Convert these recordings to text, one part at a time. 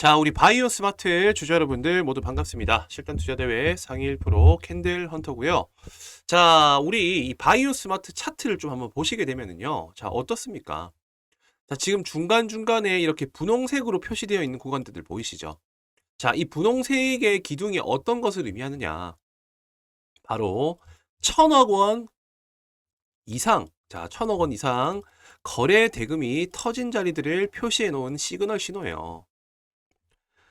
자, 우리 바이오 스마트 주주 여러분들 모두 반갑습니다. 실전 투자 대회 상위 1% 캔들 헌터고요. 자, 우리 이 바이오 스마트 차트를 좀 한번 보시게 되면은요. 자, 어떻습니까? 자, 지금 중간중간에 이렇게 분홍색으로 표시되어 있는 구간들 보이시죠? 자, 이 분홍색의 기둥이 어떤 것을 의미하느냐? 바로 천억 원 이상, 자, 천억 원 이상 거래 대금이 터진 자리들을 표시해 놓은 시그널 신호예요.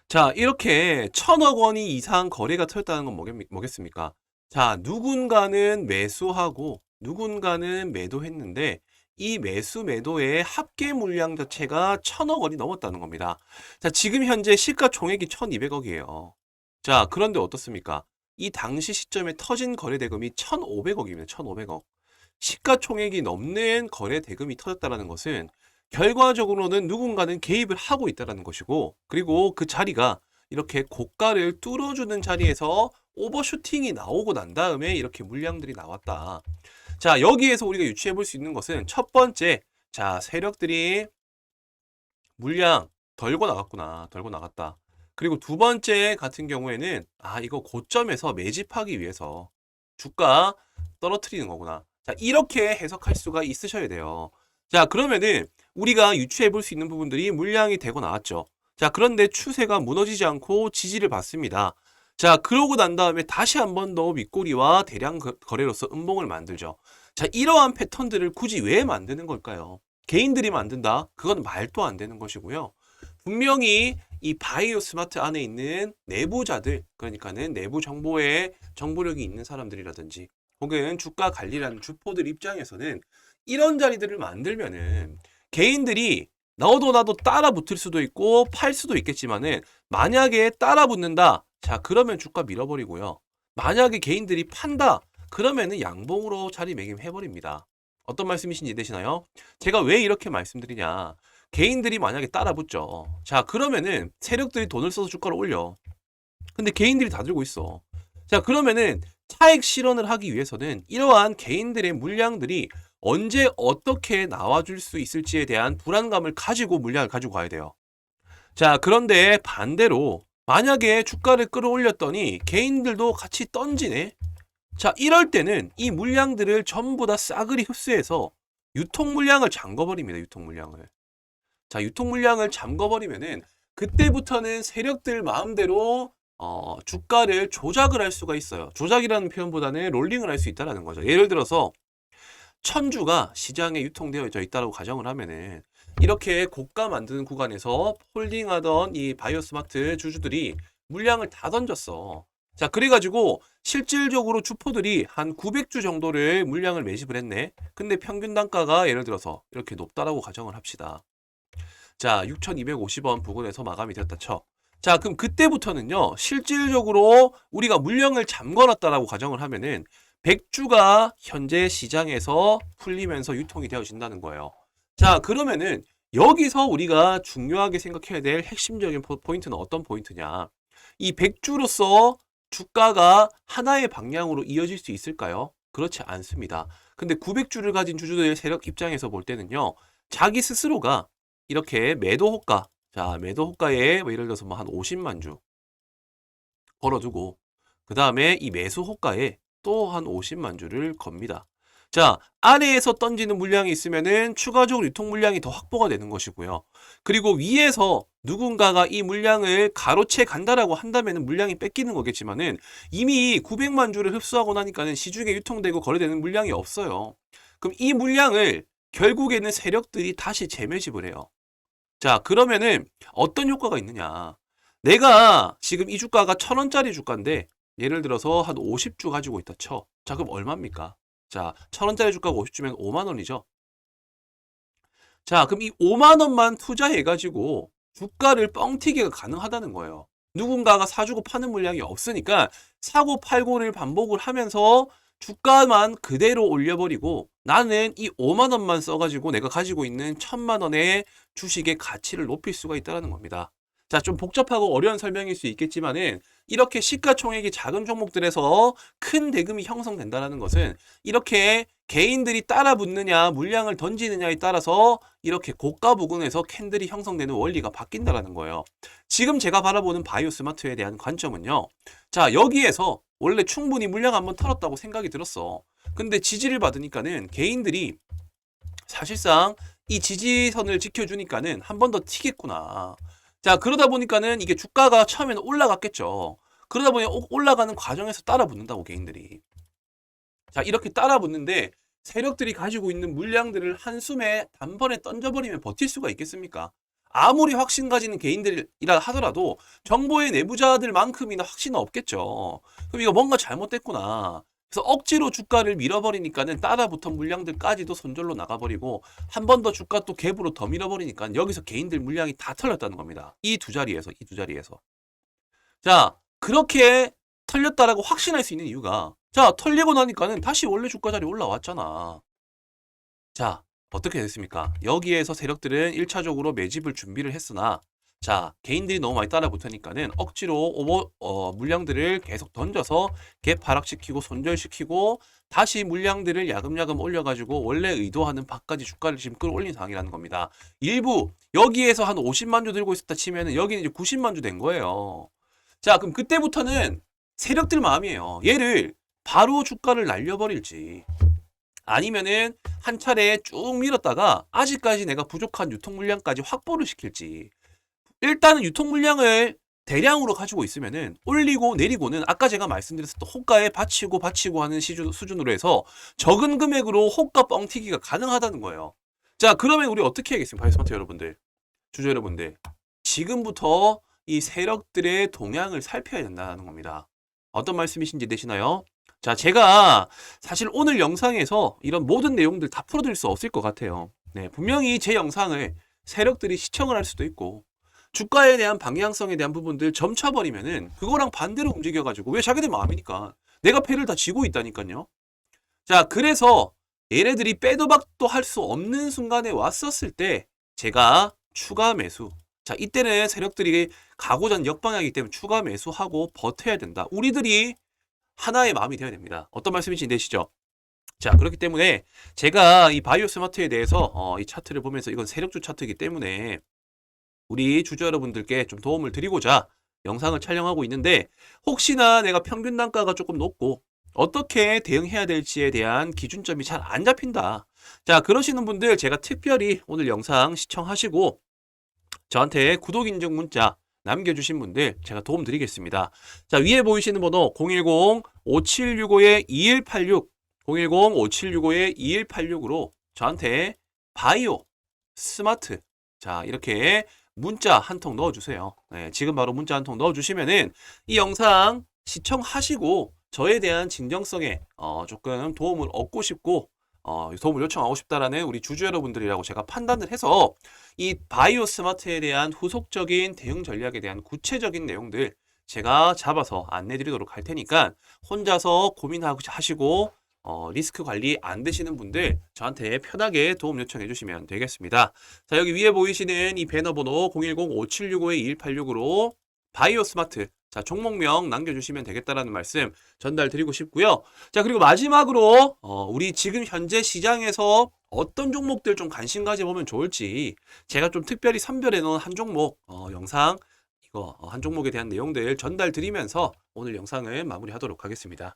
자, 이렇게 천억 원이 이상 거래가 터졌다는 건 뭐겠, 뭐겠습니까? 자, 누군가는 매수하고 누군가는 매도했는데 이 매수 매도의 합계 물량 자체가 천억 원이 넘었다는 겁니다. 자, 지금 현재 시가 총액이 1200억이에요. 자, 그런데 어떻습니까? 이 당시 시점에 터진 거래 대금이 1500억입니다. 1500억. 시가 총액이 넘는 거래 대금이 터졌다는 것은 결과적으로는 누군가는 개입을 하고 있다는 것이고 그리고 그 자리가 이렇게 고가를 뚫어주는 자리에서 오버슈팅이 나오고 난 다음에 이렇게 물량들이 나왔다. 자, 여기에서 우리가 유추해 볼 수 있는 것은 첫 번째, 자, 세력들이 물량 덜고 나갔구나. 덜고 나갔다. 그리고 두 번째 같은 경우에는 아, 이거 고점에서 매집하기 위해서 주가 떨어뜨리는 거구나. 자, 이렇게 해석할 수가 있으셔야 돼요. 자, 그러면은 우리가 유추해 볼 수 있는 부분들이 물량이 되고 나왔죠. 자, 그런데 추세가 무너지지 않고 지지를 받습니다. 자, 그러고 난 다음에 다시 한 번더 윗꼬리와 대량 거- 거래로서 음봉을 만들죠. 자, 이러한 패턴들을 굳이 왜 만드는 걸까요? 개인들이 만든다? 그건 말도 안 되는 것이고요. 분명히 이 바이오 스마트 안에 있는 내부자들, 그러니까는 내부 정보에 정보력이 있는 사람들이라든지 혹은 주가 관리라는 주포들 입장에서는 이런 자리들을 만들면은 개인들이 너도 나도 따라 붙을 수도 있고 팔 수도 있겠지만은 만약에 따라 붙는다. 자, 그러면 주가 밀어버리고요. 만약에 개인들이 판다. 그러면은 양봉으로 자리매김 해버립니다. 어떤 말씀이신지 이해되시나요? 제가 왜 이렇게 말씀드리냐. 개인들이 만약에 따라 붙죠. 자, 그러면은 세력들이 돈을 써서 주가를 올려. 근데 개인들이 다 들고 있어. 자, 그러면은 차익 실현을 하기 위해서는 이러한 개인들의 물량들이 언제 어떻게 나와줄 수 있을지에 대한 불안감을 가지고 물량을 가지고 가야 돼요. 자, 그런데 반대로 만약에 주가를 끌어올렸더니 개인들도 같이 던지네? 자, 이럴 때는 이 물량들을 전부 다 싸그리 흡수해서 유통 물량을 잠궈버립니다. 유통 물량을. 자, 유통 물량을 잠궈버리면은 그때부터는 세력들 마음대로 어, 주가를 조작을 할 수가 있어요. 조작이라는 표현보다는 롤링을 할 수 있다는 거죠. 예를 들어서 천주가 시장에 유통되어져 있다고 가정을 하면은 이렇게 고가 만드는 구간에서 홀딩하던 이 바이오 스마트 주주들이 물량을 다 던졌어. 자, 그래가지고 실질적으로 주포들이 한 900주 정도를 물량을 매집을 했네. 근데 평균 단가가 예를 들어서 이렇게 높다라고 가정을 합시다. 자, 6,250원 부근에서 마감이 되었다 쳐. 자, 그럼 그때부터는요, 실질적으로 우리가 물량을 잠궈놨다라고 가정을 하면은 100주가 현재 시장에서 풀리면서 유통이 되어진다는 거예요. 자, 그러면은 여기서 우리가 중요하게 생각해야 될 핵심적인 포- 포인트는 어떤 포인트냐? 이 100주로서 주가가 하나의 방향으로 이어질 수 있을까요? 그렇지 않습니다. 근데 900주를 가진 주주들 세력 입장에서 볼 때는요, 자기 스스로가 이렇게 매도 호가, 자, 매도 호가에 뭐 예를 들어서 뭐 한 50만 주 걸어두고, 그 다음에 이 매수 호가에 또 한 50만 주를 겁니다. 자, 아래에서 던지는 물량이 있으면은 추가적으로 유통 물량이 더 확보가 되는 것이고요. 그리고 위에서 누군가가 이 물량을 가로채 간다라고 한다면은 물량이 뺏기는 거겠지만은 이미 900만 주를 흡수하고 나니까는 시중에 유통되고 거래되는 물량이 없어요. 그럼 이 물량을 결국에는 세력들이 다시 재매집을 해요. 자, 그러면은 어떤 효과가 있느냐? 내가 지금 이 주가가 천 원짜리 주가인데 예를 들어서 한 50주 가지고 있다 쳐. 자, 그럼 얼마입니까? 자, 천 원짜리 주가가 50주면 5만 원이죠. 자, 그럼 이 5만 원만 투자해 가지고 주가를 뻥튀기가 가능하다는 거예요. 누군가가 사주고 파는 물량이 없으니까 사고 팔고를 반복을 하면서 주가만 그대로 올려버리고 나는 이 5만 원만 써가지고 내가 가지고 있는 천만 원의 주식의 가치를 높일 수가 있다는 겁니다. 자, 좀 복잡하고 어려운 설명일 수 있겠지만은 이렇게 시가총액이 작은 종목들에서 큰 대금이 형성된다는 것은 이렇게 개인들이 따라 붙느냐, 물량을 던지느냐에 따라서 이렇게 고가 부근에서 캔들이 형성되는 원리가 바뀐다라는 거예요. 지금 제가 바라보는 바이오 스마트에 대한 관점은요. 자, 여기에서 원래 충분히 물량 한번 털었다고 생각이 들었어. 근데 지지를 받으니까는 개인들이 사실상 이 지지선을 지켜주니까는 한 번 더 튀겠구나. 자, 그러다 보니까는 이게 주가가 처음에는 올라갔겠죠. 그러다 보니 오- 올라가는 과정에서 따라 붙는다고 개인들이. 자, 이렇게 따라 붙는데 세력들이 가지고 있는 물량들을 한숨에 단번에 던져버리면 버틸 수가 있겠습니까? 아무리 확신 가지는 개인들이라 하더라도 정보의 내부자들만큼이나 확신은 없겠죠. 그럼 이거 뭔가 잘못됐구나. 그래서 억지로 주가를 밀어버리니까는 따라붙은 물량들까지도 손절로 나가버리고 한 번 더 주가 또 갭으로 더 밀어버리니까 여기서 개인들 물량이 다 털렸다는 겁니다. 이 두 자리에서 이 두 자리에서. 자 그렇게 털렸다라고 확신할 수 있는 이유가 자 털리고 나니까는 다시 원래 주가 자리 올라왔잖아. 자 어떻게 됐습니까? 여기에서 세력들은 1차적으로 매집을 준비를 했으나 자 개인들이 너무 많이 따라붙으니까는 억지로 오버 어, 물량들을 계속 던져서 갭 하락시키고 손절시키고 다시 물량들을 야금야금 올려가지고 원래 의도하는 바까지 주가를 지금 끌어올린 상황이라는 겁니다. 일부 여기에서 한 50만 주 들고 있었다 치면은 여기는 이제 90만 주 된 거예요. 자 그럼 그때부터는 세력들 마음이에요. 얘를 바로 주가를 날려버릴지 아니면은 한 차례 쭉 밀었다가 아직까지 내가 부족한 유통 물량까지 확보를 시킬지 일단은 유통 물량을 대량으로 가지고 있으면은 올리고 내리고는 아까 제가 말씀드렸었던 호가에 받치고 받치고 하는 시주, 수준으로 해서 적은 금액으로 호가 뻥튀기가 가능하다는 거예요. 자, 그러면 우리 어떻게 하겠습니까? 바이스마트 여러분들, 주주 여러분들. 지금부터 이 세력들의 동향을 살펴야 된다는 겁니다. 어떤 말씀이신지 되시나요? 자, 제가 사실 오늘 영상에서 이런 모든 내용들 다 풀어드릴 수 없을 것 같아요. 네, 분명히 제 영상을 세력들이 시청을 할 수도 있고, 주가에 대한 방향성에 대한 부분들 점쳐버리면은 그거랑 반대로 움직여가지고 왜 자기들 마음이니까 내가 패를 다 쥐고 있다니까요. 자 그래서 얘네들이 빼도 박도 할 수 없는 순간에 왔었을 때 제가 추가 매수 자 이때는 세력들이 가고자 하는 역방향이기 때문에 추가 매수하고 버텨야 된다. 우리들이 하나의 마음이 되어야 됩니다. 어떤 말씀인지 되시죠? 자 그렇기 때문에 제가 이 바이오 스마트에 대해서 어, 이 차트를 보면서 이건 세력주 차트이기 때문에 우리 주주 여러분들께 좀 도움을 드리고자 영상을 촬영하고 있는데 혹시나 내가 평균 단가가 조금 높고 어떻게 대응해야 될지에 대한 기준점이 잘 안 잡힌다. 자, 그러시는 분들 제가 특별히 오늘 영상 시청하시고 저한테 구독 인증 문자 남겨주신 분들 제가 도움 드리겠습니다. 자, 위에 보이시는 번호 010-5765-2186 010-5765-2186으로 저한테 바이오 스마트 자, 이렇게 문자 한 통 넣어주세요. 네, 지금 바로 문자 한 통 넣어주시면은 이 영상 시청하시고 저에 대한 진정성에 어, 조금 도움을 얻고 싶고 어, 도움을 요청하고 싶다라는 우리 주주 여러분들이라고 제가 판단을 해서 이 바이오 스마트에 대한 후속적인 대응 전략에 대한 구체적인 내용들 제가 잡아서 안내 드리도록 할 테니까 혼자서 고민하고 하시고 어, 리스크 관리 안 되시는 분들 저한테 편하게 도움 요청해 주시면 되겠습니다. 자, 여기 위에 보이시는 이 배너 번호 010-5765-2186으로 바이오 스마트 자, 종목명 남겨주시면 되겠다라는 말씀 전달 드리고 싶고요. 자, 그리고 마지막으로 어, 우리 지금 현재 시장에서 어떤 종목들 좀 관심 가져보면 좋을지 제가 좀 특별히 선별해 놓은 한 종목 어, 영상 이거 어, 한 종목에 대한 내용들 전달 드리면서 오늘 영상을 마무리하도록 하겠습니다.